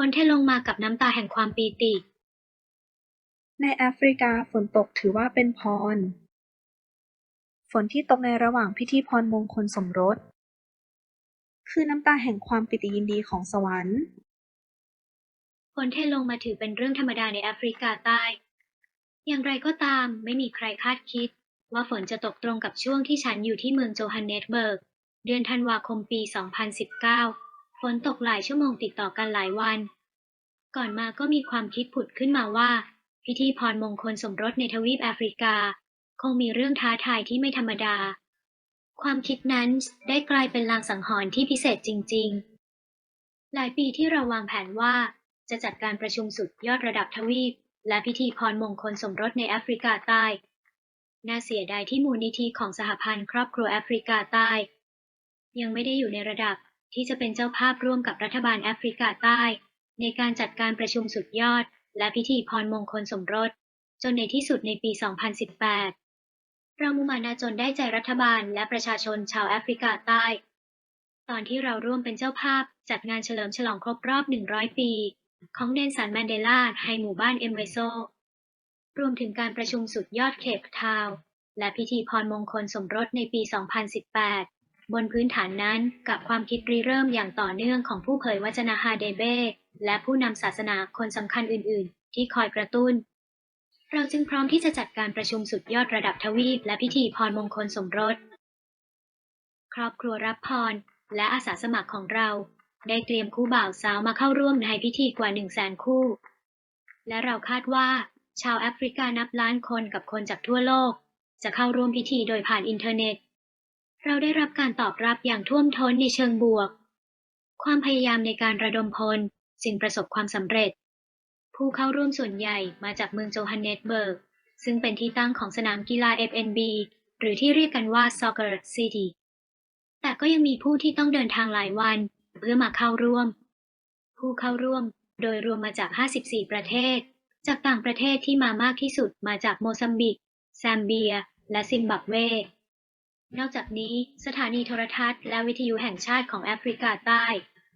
ฝนเทลงมากับน้ำตาแห่งความปีติ ในแอฟริกาฝนตกถือว่าเป็นพร ฝนที่ตกในระหว่างพิธีพรมงคลสมรส คือน้ำตาแห่งความปิติยินดีของสวรรค์ ฝนเทลงมาถือเป็นเรื่องธรรมดาในแอฟริกาใต้ อย่างไรก็ตามไม่มีใครคาดคิด ว่าฝนจะตกตรงกับช่วงที่ฉันอยู่ที่เมืองโจฮันเนสเบิร์ก เดือนธันวาคมปี 2019 ฝนตกหลายชั่วโมงติดต่อกันหลายวัน ก่อนมาก็มีความคิดผุดขึ้นมาว่า พิธีพรมงคลสมรสในทวีปแอฟริกา คงมีเรื่องท้าทายที่ไม่ธรรมดา ความคิดนั้นได้กลายเป็นลางสังหรณ์ที่พิเศษจริง ๆ หลายปีที่เราวางแผนว่าจะจัดการประชุมสุดยอดระดับทวีป และพิธีพรมงคลสมรสในแอฟริกาใต้ น่าเสียดายที่มูลนิธิของสหพันธ์ครอบครัวแอฟริกาใต้ ยังไม่ได้อยู่ในระดับ ที่จะเป็นเจ้าภาพร่วมกับรัฐบาลแอฟริกาใต้ ในการจัดการประชุมสุดยอด และพิธีพรมงคลสมรส จนในที่สุดในปี 2018 เรามุมานาจนได้ใจรัฐบาลและประชาชนชาวแอฟริกาใต้ ตอนที่เราร่วมเป็นเจ้าภาพจัดงานเฉลิมฉลองครบรอบ 100 ปี ของเนลสันแมนเดลาให้หมู่บ้านเอมเวโซรวมถึงการประชุมสุดยอดเคปทาวและพิธีพรมงคลสมรสในปี 2018 บนพื้นฐานนั้นกับความคิดริเริ่มอย่างต่อเนื่องของผู้เผยวจนะฮาเดเบและผู้นำศาสนาคนสำคัญอื่น ๆ ที่คอยกระตุ้น เราจึงพร้อมที่จะจัดการประชุมสุดยอดระดับทวีป และพิธีพรมงคลสมรส ครอบครัวรับพร และอาสาสมัครของเรา ได้เตรียมคู่บ่าวสาวมาเข้าร่วมในพิธีกว่าหนึ่งแสนคู่ และเราคาดว่า ชาวแอฟริกานับล้านคนกับคนจากทั่วโลก จะเข้าร่วมพิธีโดยผ่านอินเทอร์เน็ต เราได้รับการตอบรับอย่างท่วมท้นในเชิงบวก ความพยายามในการระดมพลจึงประสบความสำเร็จ ผู้เข้าร่วมส่วนใหญ่มาจากเมืองโจฮันเนสเบิร์ก ซึ่งเป็นที่ตั้งของสนามกีฬา FNB หรือที่เรียกกันว่า Soccer City แต่ก็ยังมีผู้ที่ต้องเดินทางหลายวันเพื่อมาเข้าร่วม ผู้เข้าร่วมโดยรวมมาจาก 54 ประเทศ จากต่างประเทศที่มามากที่สุดมาจากโมซัมบิก แซมเบีย และซิมบับเว นอกจากนี้ สถานีโทรทัศน์และวิทยุแห่งชาติของแอฟริกาใต้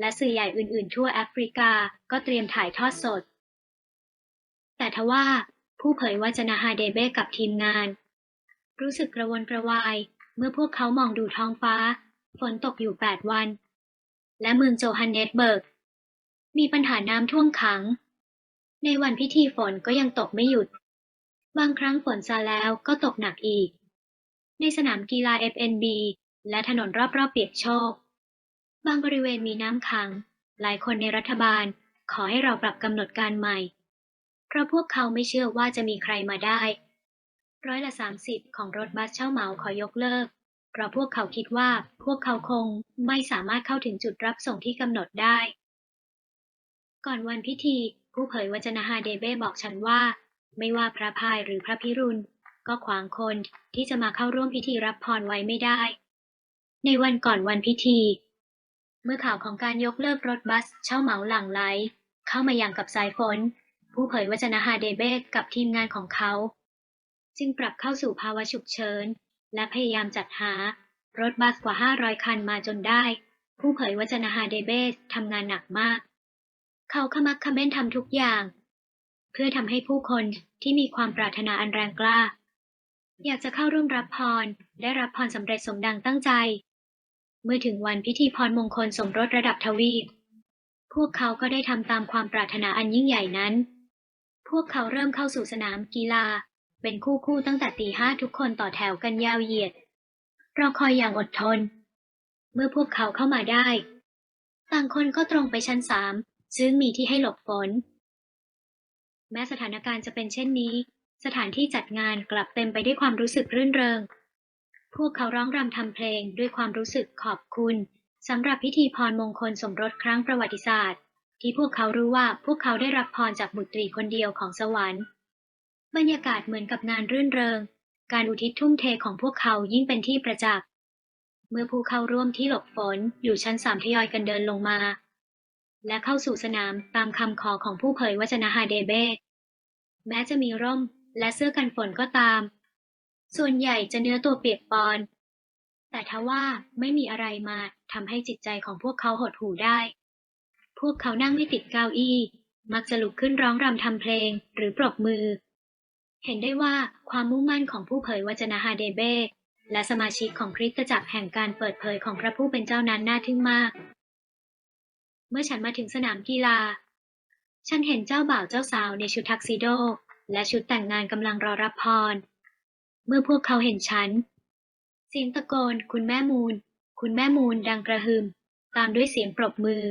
และสื่อใหญ่อื่น ๆ ทั่วแอฟริกาก็เตรียมถ่ายทอดสด แต่ทว่าผู้เผยวจนะฮาเดเบกับทีมงาน รู้สึกกระวนกระวาย เมื่อพวกเขามองดูท้องฟ้า ฝนตกอยู่ 8 วัน และเมืองโจฮันเนสเบิร์ก มีปัญหาน้ำท่วมขัง ในวันพิธีฝนก็ยังตกไม่หยุด บางครั้งฝนซาแล้วก็ตกหนักอีก ในสนามกีฬา FNB และถนนรอบๆเปียกโชก บางบริเวณมีน้ำขัง หลายคนในรัฐบาลขอให้เราปรับกำหนดการใหม่ เพราะพวกเขาไม่เชื่อว่าจะมีใครมาได้ ร้อยละ30ของรถบัสเช่าเหมาขอยกเลิก เพราะพวกเขาคิดว่าพวกเขาคงไม่สามารถเข้าถึงจุดรับส่งที่กำหนดได้ ก่อนวันพิธีผู้เผยวจนะฮาเดเบ้บอกฉันว่า ไม่ว่าพระพายหรือพระพิรุณ ก็ขวางคนที่จะมาเข้าร่วมพิธีรับพรไว้ไม่ได้ ในวันก่อนวันพิธี เมื่อข่าวของการยกเลิกรถบัสเช่าเหมาหลั่งไหล เข้ามาอย่างกับสายฝน ผู้เผยวจนะฮาเดเบกกับทีมงานของเขา จึงปรับเข้าสู่ภาวะฉุกเฉิน และพยายามจัดหารถบัสกว่า 500 คันมาจนได้ ผู้เผยวจนะฮาเดเบสทำงานหนักมาก เขาขมักเขม้นทำทุกอย่าง เพื่อทำให้ผู้คนที่มีความปรารถนาอันแรงกล้า อยากจะเข้าร่วมรับพร ได้รับพรสำเร็จสมดังตั้งใจ เมื่อถึงวันพิธีพรมงคลสมรสระดับทวีป พวกเขาก็ได้ทำตามความปรารถนาอันยิ่งใหญ่นั้น พวกเขาเริ่มเข้าสู่สนามกีฬา เป็นคู่คู่ตั้งแต่ตีห้าทุกคนต่อแถวกันยาวเหยียด รอคอยอย่างอดทน เมื่อพวกเขาเข้ามาได้ ต่างคนก็ตรงไปชั้นสามซึ่งมีที่ให้หลบฝน แม้สถานการณ์จะเป็นเช่นนี้ สถานที่จัดงานกลับเต็มไปด้วยความรู้สึกรื่นเริง พวกเขาร้องรำทำเพลงด้วยความรู้สึกขอบคุณสำหรับพิธีพรมงคลสมรสครั้งประวัติศาสตร์ ที่พวกเขารู้ว่าพวกเขาได้รับพรจากบุตรีคนเดียวของสวรรค์ บรรยากาศเหมือนกับงานรื่นเริง การอุทิศทุ่มเทของพวกเขายิ่งเป็นที่ประจักษ์เมื่อผู้เข้าร่วมที่หลบฝนอยู่ชั้นสามทยอยกันเดินลงมา และเข้าสู่สนามตามคำขอของผู้เผยวจนะฮาเดเบแม้จะมีร่ม และเสื้อกันฝนก็ตาม ส่วนใหญ่จะเนื้อตัวเปียกปอน แต่ทว่าไม่มีอะไรมาทำให้จิตใจของพวกเขาหดหู่ได้ พวกเขานั่งไม่ติดเก้าอี้ มักจะลุกขึ้นร้องรำทำเพลงหรือปรบมือ เห็นได้ว่าความมุ่งมั่นของผู้เผยวจนะฮาเดเบและสมาชิกของคริสตจักรแห่งการเปิดเผยของพระผู้เป็นเจ้านั้นน่าทึ่งมาก เมื่อฉันมาถึงสนามกีฬา ฉันเห็นเจ้าบ่าวเจ้าสาวในชุดทักซิโด และชุดแต่งงานกำลังรอรับพร เมื่อพวกเขาเห็นฉันเสียงตะโกน คุณแม่มูล คุณแม่มูลดังกระหึ่มตามด้วยเสียงปรบมือ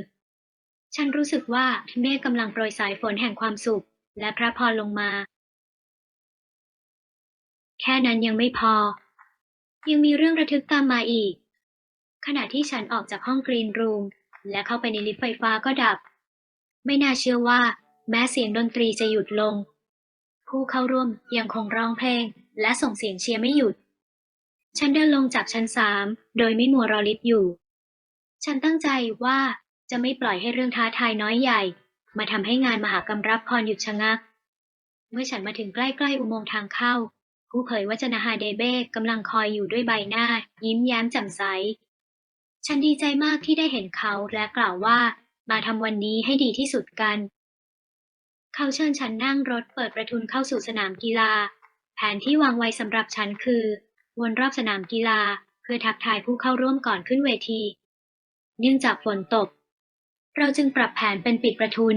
ฉันรู้สึกว่าเมฆกำลังโปรยสายฝนแห่งความสุข และพระพรลงมา แค่นั้นยังไม่พอ ยังมีเรื่องระทึกตามมาอีก ขณะที่ฉันออกจากห้องกรีนรูม และเข้าไปในลิฟต์ไฟฟ้าก็ดับ ไม่น่าเชื่อว่า แม้เสียงดนตรีจะหยุดลง ผู้เข้าร่วมยังคงร้องเพลง และส่งเสียงเชียร์ไม่หยุด ฉันเดินลงจากชั้นสามโดยไม่มัวรอลิฟต์อยู่ ฉันตั้งใจว่าจะไม่ปล่อยให้เรื่องท้าทายน้อยใหญ่ มาทำให้งานมหากรรมรับพรหยุดชะงัก เมื่อฉันมาถึงใกล้ๆอุโมงค์ทางเข้า ผู้เผยวจนะฮาเดเบ้กำลังคอยอยู่ด้วยใบหน้า ยิ้มแย้มแจ่มใส ฉันดีใจมากที่ได้เห็นเขาและกล่าวว่ามาทำวันนี้ให้ดีที่สุดกัน เขาเชิญฉันนั่งรถเปิดประทุนเข้าสู่สนามกีฬา แผนที่วางไว้สำหรับฉันคือ วนรอบสนามกีฬาเพื่อทักทายผู้เข้าร่วมก่อนขึ้นเวที เนื่องจากฝนตก เราจึงปรับแผนเป็นปิดประทุน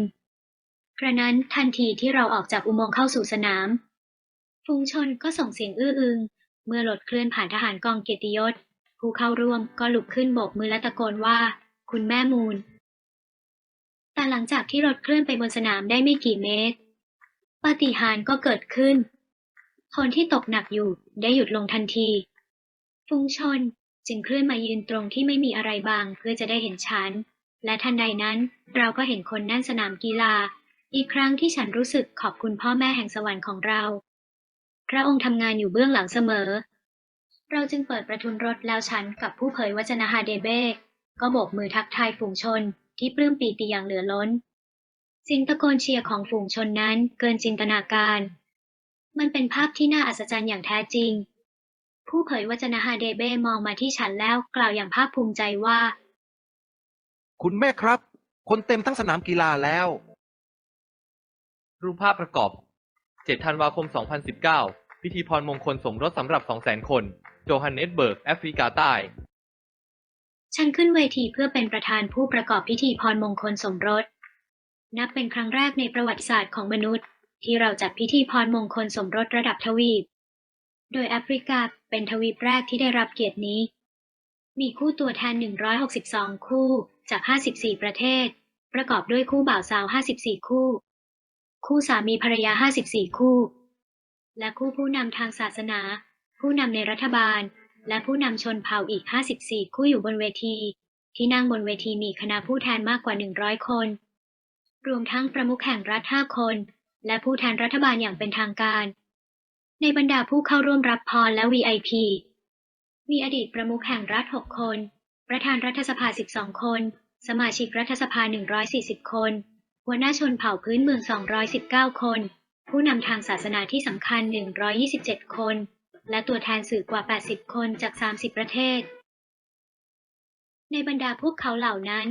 กระนั้นทันทีที่เราออกจากอุโมงค์เข้าสู่สนาม ฝูงชนก็ส่งเสียงอื้ออึง เมื่อรถเคลื่อนผ่านทหารกองเกียรติยศ ผู้เข้าร่วมก็ลุกขึ้นโบกมือและตะโกนว่า คุณแม่มูล แต่หลังจากที่รถเคลื่อนไปบนสนามได้ไม่กี่เมตร ปาฏิหาริย์ก็เกิดขึ้น คนที่ตกหนักอยู่ได้หยุดลงทันทีฝูงชนจึงเคลื่อนมายืนตรงที่ไม่มีอะไรบางเพื่อจะได้เห็นฉัน และทันใดนั้นเราก็เห็นคนนั่นสนามกีฬา อีกครั้งที่ฉันรู้สึกขอบคุณพ่อแม่แห่งสวรรค์ของเรา พระองค์ทำงานอยู่เบื้องหลังเสมอ เราจึงเปิดประทุนรถแล้วฉันกับผู้เผยวจนะฮาเดเบกก็โบกมือทักทายฝูงชน ที่ปลื้มปีติอย่างเหลือล้นเสียงตะโกนเชียร์ของฝูงชนนั้นเกินจินตนาการ มันเป็นภาพที่น่าอัศจรรย์อย่างแท้จริง ผู้เผยวจนะฮาเดเบมองมาที่ฉันแล้วกล่าวอย่างภาคภูมิใจว่า คุณแม่ครับ คนเต็มทั้งสนามกีฬาแล้ว รูปภาพประกอบ 7 ธันวาคม 2019 พิธีพรมงคลสมรสสำหรับ 200,000 คน โจฮันเนสเบิร์ก แอฟริกาใต้ ฉันขึ้นเวทีเพื่อเป็นประธานผู้ประกอบพิธีพรมงคลสมรส นับเป็นครั้งแรกในประวัติศาสตร์ของมนุษย์ ที่เราจัดพิธีพรมงคลสมรสระดับทวีป โดยแอฟริกาเป็นทวีปแรกที่ได้รับเกียรตินี้ มีคู่ตัวแทน 162 คู่จาก 54 ประเทศ ประกอบด้วยคู่บ่าวสาว 54 คู่ คู่สามีภรรยา 54 คู่ และคู่ผู้นำทางศาสนา ผู้นำในรัฐบาล และผู้นำชนเผ่าอีก 54 คู่อยู่บนเวที ที่นั่งบนเวทีมีคณะผู้แทนมากกว่า 100 คน รวมทั้งประมุขแห่งรัฐ 5 คน และผู้แทนรัฐบาลอย่างเป็นทางการ ในบรรดาผู้เข้าร่วมรับพรและ VIP มีอดีตประมุขแห่งรัฐ 6 คน ประธานรัฐสภา 12 คน สมาชิกรัฐสภา 140 คน หัวหน้าชนเผ่าพื้นเมือง 219 คน ผู้นำทางศาสนาที่สำคัญ 127 คน และตัวแทนสื่อกว่า 80 คนจาก 30 ประเทศ ในบรรดาพวกเขาเหล่านั้น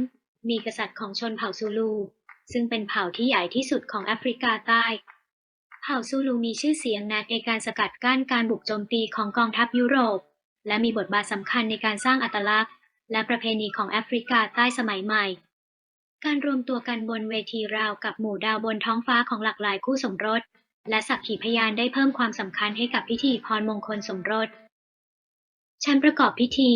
มีกษัตริย์ของชนเผ่าซูลู ซึ่งเป็นเผ่าที่ใหญ่ที่สุดของแอฟริกาใต้ เผ่าซูลูมีชื่อเสียงนักในการสกัดกั้นการบุกโจมตีของกองทัพยุโรป และมีบทบาทสำคัญในการสร้างอัตลักษณ์ และประเพณีของแอฟริกาใต้สมัยใหม่การรวมตัวกันบนเวทีราวกับหมู่ดาวบนท้องฟ้าของหลากหลายคู่สมรส และสักขีพยานได้เพิ่มความสำคัญให้กับพิธีพรมงคลสมรสฉันประกอบพิธี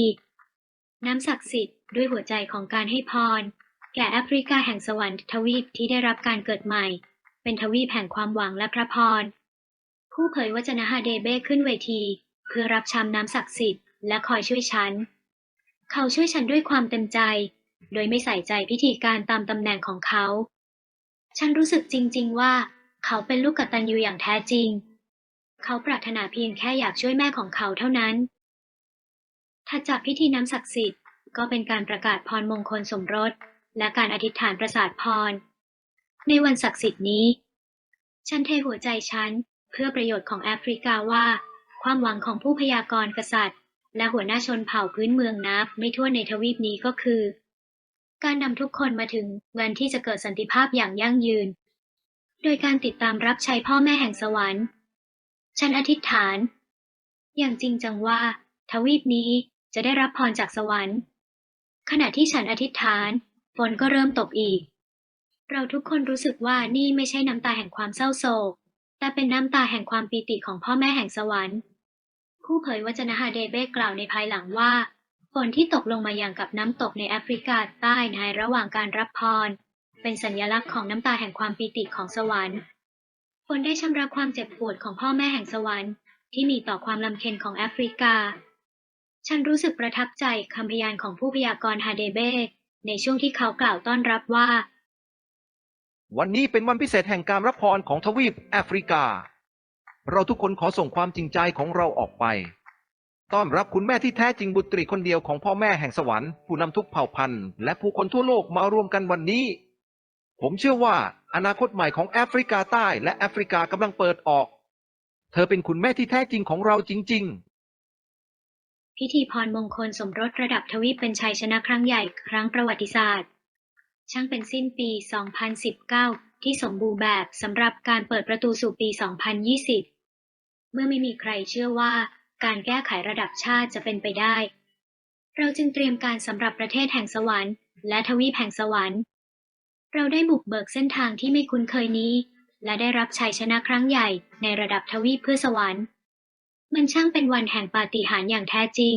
น้ำศักดิ์สิทธิ์ด้วยหัวใจของการให้พร แก่แอฟริกาแห่งสวรรค์ทวีปที่ได้รับการเกิดใหม่ เป็นทวีปแห่งความหวังและพระพร ผู้เผยวจนะฮาเดเบ้ขึ้นเวที เพื่อรับชำน้ำศักดิ์สิทธิ์และคอยช่วยฉัน เขาช่วยฉันด้วยความเต็มใจ โดยไม่ใส่ใจพิธีการตามตำแหน่งของเขา ฉันรู้สึกจริง ๆ ว่า เขาเป็นลูกกตัญญูอย่างแท้จริง เขาปรารถนาเพียงแค่อยากช่วยแม่ของเขาเท่านั้นถัดจากพิธีน้ำศักดิ์สิทธิ์ ก็เป็นการประกาศพรมงคลสมรส และการอธิษฐานประสาทพร ในวันศักดิ์สิทธิ์นี้ ฉันเทหัวใจฉันเพื่อประโยชน์ของแอฟริกาว่า ความหวังของผู้พยากรณ์กษัตริย์ และหัวหน้าชนเผ่าพื้นเมืองนับไม่ทั่วในทวีปนี้ก็คือ การนำทุกคนมาถึงวันที่จะเกิดสันติภาพอย่างยั่งยืน โดยการติดตามรับใช้พ่อแม่แห่งสวรรค์ ฉันอธิษฐาน อย่างจริงจังว่า ทวีปนี้จะได้รับพรจากสวรรค์ ขณะที่ฉันอธิษฐาน ฝนก็เริ่มตกอีก เราทุกคนรู้สึกว่านี่ไม่ใช่น้ำตาแห่งความเศร้าโศก แต่เป็นน้ำตาแห่งความปีติของพ่อแม่แห่งสวรรค์ ผู้เผยวจนะฮาเดเบกล่าวในภายหลังว่าฝนที่ตกลงมาอย่างกับน้ำตกในแอฟริกาใต้ในระหว่างการรับพร เป็นสัญลักษณ์ของน้ำตาแห่งความปีติของสวรรค์ฝนได้ชำระความเจ็บปวดของพ่อแม่แห่งสวรรค์ที่มีต่อความลำเค็ญของแอฟริกา ฉันรู้สึกประทับใจคำพยานของผู้พยากรณ์ฮาเดเบในช่วงที่เขากล่าวต้อนรับว่า วันนี้เป็นวันพิเศษแห่งการรับพรของทวีปแอฟริกา เราทุกคนขอส่งความจริงใจของเราออกไป ต้อนรับคุณแม่ที่แท้จริงบุตรีคนเดียวของพ่อแม่แห่งสวรรค์ผู้นำทุกเผ่าพันธุ์และผู้คนทั่วโลกมารวมกันวันนี้ ผมเชื่อว่าอนาคตใหม่ของแอฟริกาใต้และแอฟริกากำลังเปิดออก เธอเป็นคุณแม่ที่แท้จริงของเราจริง ๆ พิธีพรมงคลสมรสระดับทวีปเป็นชัยชนะครั้งใหญ่ครั้งประวัติศาสตร์ ช่างเป็นสิ้นปี 2019 ที่สมบูรณ์แบบสำหรับการเปิดประตูสู่ปี 2020 เมื่อไม่มีใครเชื่อว่าการแก้ไขระดับชาติจะเป็นไปได้ เราจึงเตรียมการสำหรับประเทศแห่งสวรรค์ และทวีปแห่งสวรรค์ เราได้บุกเบิกเส้นทางที่ไม่คุ้นเคยนี้ และได้รับชัยชนะครั้งใหญ่ในระดับทวีปเพื่อสวรรค์ มันช่างเป็นวันแห่งปาฏิหาริย์อย่างแท้จริง